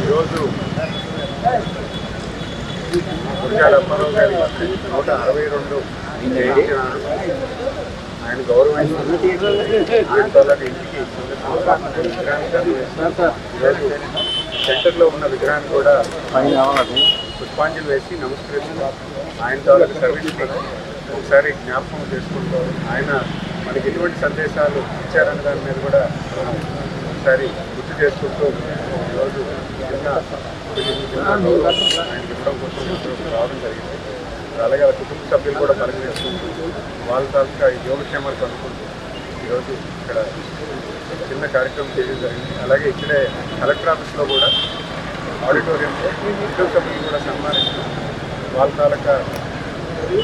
ఈరోజు గురిజాల అమ్మారావు గారి నూట అరవై రెండు ఆయన గౌరవించారు ఇంటికి సెంటర్లో ఉన్న విగ్రహాన్ని కూడా పుష్పాంజలి వేసి నమస్కరిస్తున్నాం ఆయన తాలూకు సర్వీస్ ఒకసారి జ్ఞాపకం చేసుకుంటారు ఆయన మనకి ఎటువంటి సందేశాలు ఇచ్చారన్న దాని మీద కూడా ఒకసారి గుర్తు చేసుకుంటూ ఈరోజు చిన్న ఇవ్వడం కోసం రావడం జరిగింది. అలాగే వాళ్ళ కుటుంబ సభ్యులు కూడా పలకరిస్తుంటూ వాళ్ళ తాలూకా యోగక్షేమాలు కనుక్కుంటూ ఈరోజు ఇక్కడ చిన్న కార్యక్రమం చేయడం జరిగింది. అలాగే ఇక్కడే కలెక్టర్ ఆఫీస్లో కూడా ఆడిటోరియంలో కుటుంబ సభ్యులు కూడా సన్మానిస్తూ వాళ్ళ తాలూకా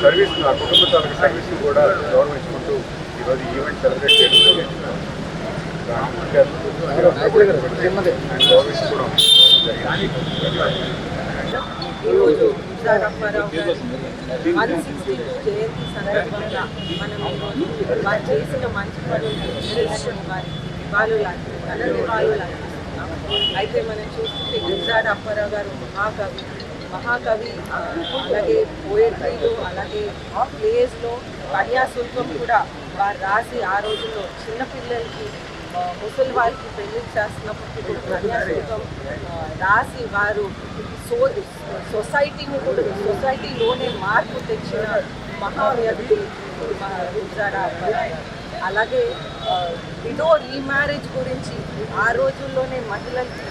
సర్వీస్ ఆ కుటుంబ తాలూకా సర్వీస్ని కూడా గౌరవించుకుంటూ ఈరోజు ఈవెంట్ సెలబ్రేట్ చేయడం జరిగింది. ఆయన గౌరవించుకోవడం జరిగింది ఈరోజు సార్ అప్పారావు గారి వన్ సిక్స్టీ జయంతి సందర్భంగా మనం ఈరోజు వారు చేసిన మంచి పనులు తెలుసుకుని వారికి నివాళులు అర్పి- ఘన నివాళులు అయితే మనం చూస్తుంటే గుజరాడ్ అప్పారావు గారు మహాకవి మహాకవి అలాగే పోయట్రీలు అలాగే ప్లేస్లో కన్యాశుల్కం కూడా వారు రాసి ఆ రోజుల్లో చిన్నపిల్లలకి ముసలి వారికి పెళ్ళి చేస్తున్నప్పుడు కన్యాశుల్కం రాసి వారు సో సొసైటీని కూడా సొసైటీలోనే మార్పు తెచ్చిన మహా వ్యక్తి అలాగే విడో రీమ్యారేజ్ గురించి ఆ రోజుల్లోనే మహిళలకి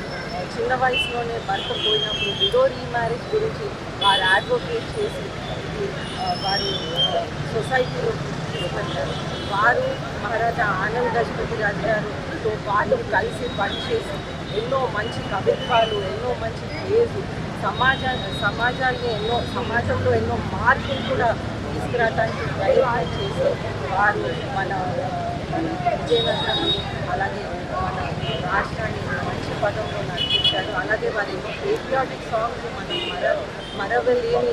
చిన్న వయసులోనే భర్త పోయినప్పుడు విడో రీమ్యారేజ్ గురించి వారు అడ్వకేట్ చేసి వారు సొసైటీలో తీసుకొచ్చారు వారు మహారాజా ఆనంద్ గజపతి రాజు గారుతో వాళ్ళు కలిసి పనిచేసి ఎన్నో మంచి కవిత్వాలు ఎన్నో మంచి పేరు సమాజా సమాజాన్ని ఎన్నో సమాజంలో ఎన్నో మార్పులు కూడా తీసుకురావడానికి ప్రయత్నం చేసి వారు మన మన విజయనగరం అలాగే మన రాష్ట్రాన్ని మంచి పదంలో నడిపించారు. అలాగే వారి ఎన్నో పేట్రియాటిక్ సాంగ్స్ మనం మర మరవలేని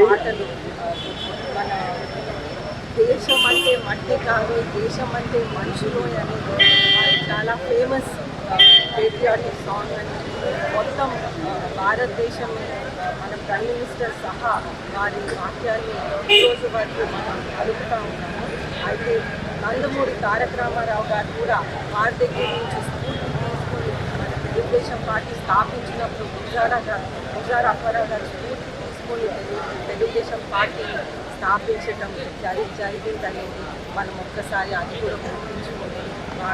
పాటలు మన దేశం అంటే మట్టి కాదు దేశం అంటే మనుషులు అని చాలా ఫేమస్ పేట్రియాటిక్ సాంగ్ అని మొత్తం భారతదేశం మన ప్రైమ్ మినిస్టర్ సహా వారి వాక్యాన్ని రోజు వరకు మనం అడుగుతూ ఉన్నాము. అయితే నందమూరి తారక రామారావు గారు కూడా వారి దగ్గర నుంచి స్ఫూర్తి తీసుకుని మన తెలుగుదేశం పార్టీ స్థాపించినప్పుడు గుజారా గారు గుజారా అప్పారావు గారు స్ఫూర్తి తీసుకుని తెలుగుదేశం పార్టీ స్థాపించడం జరి జరిగిందనేది మనం ఒక్కసారి అది కూడా గుర్తుంచుకోవాలి